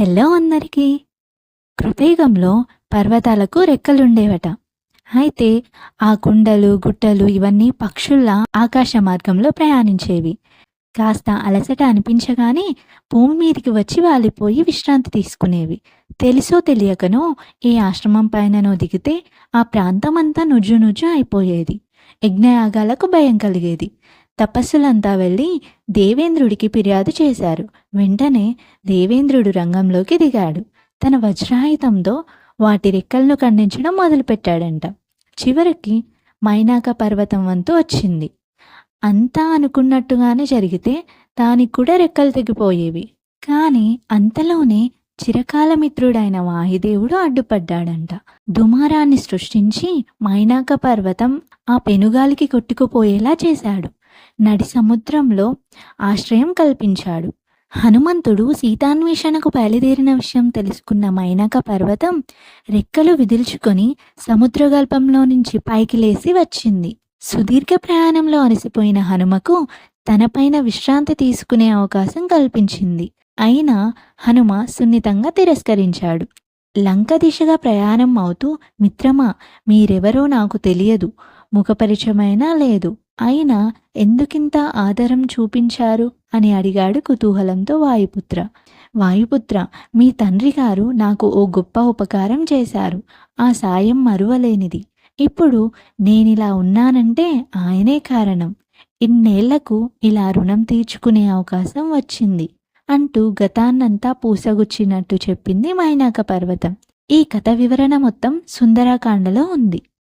Hello అందరికీ. కృపేగంలో పర్వతాలకు రెక్కలుండేవట. అయితే ఆ కుండలు గుట్టలు ఇవన్నీ పక్షుల్లా ఆకాశ మార్గంలో ప్రయాణించేవి. కాస్త అలసట అనిపించగానే భూమి మీదికి వచ్చి వాలిపోయి విశ్రాంతి తీసుకునేవి. తెలుసో తెలియకనో ఏ ఆశ్రమం పైననో దిగితే ఆ ప్రాంతం అంతా నుజ్జు నుజ్జు అయిపోయేది. యజ్ఞయాగాలకు భయం కలిగేది. తపస్సులంతా వెళ్ళి దేవేంద్రుడికి ఫిర్యాదు చేశారు. వెంటనే దేవేంద్రుడు రంగంలోకి దిగాడు. తన వజ్రాయుధంతో వాటి రెక్కలను ఖండించడం మొదలుపెట్టాడంట. చివరికి మైనాక పర్వతం వంతు వచ్చింది. అంతా అనుకున్నట్టుగానే జరిగితే దానికి కూడా రెక్కలు తెగిపోయేవి. కానీ అంతలోనే చిరకాల మిత్రుడైన వాయుదేవుడు అడ్డుపడ్డాడంట. దుమారాన్ని సృష్టించి మైనాక పర్వతం ఆ పెనుగాలికి కొట్టుకుపోయేలా చేశాడు. నడి సముద్రంలో ఆశ్రయం కల్పించాడు. హనుమంతుడు సీతాన్వేషణకు బయలుదేరిన విషయం తెలుసుకున్న మైనక పర్వతం రెక్కలు విదిల్చుకొని సముద్రగల్పంలో నుంచి పైకి లేసి వచ్చింది. సుదీర్ఘ ప్రయాణంలో అలసిపోయిన హనుమకు తనపైన విశ్రాంతి తీసుకునే అవకాశం కల్పించింది. అయినా హనుమ సున్నితంగా తిరస్కరించాడు. లంక దిశగా ప్రయాణం అవుతూ మిత్రమా మీరెవరో నాకు తెలియదు. ముఖపరిచయమైనా లేదు. అయినా ఎందుకింత ఆదరం చూపించారు? అని అడిగాడు కుతూహలంతో వాయుపుత్ర. వాయుపుత్ర మీ తండ్రి గారు నాకు ఓ గొప్ప ఉపకారం చేశారు. ఆ సాయం మరువలేనిది. ఇప్పుడు నేనిలా ఉన్నానంటే ఆయనే కారణం. ఇన్నేళ్ళకు ఇలా రుణం తీర్చుకునే అవకాశం వచ్చింది అంటూ గతాన్నంతా పూసగుచ్చినట్టు చెప్పింది మైనాక పర్వతం. ఈ కథ వివరణ మొత్తం సుందరాకాండలో ఉంది.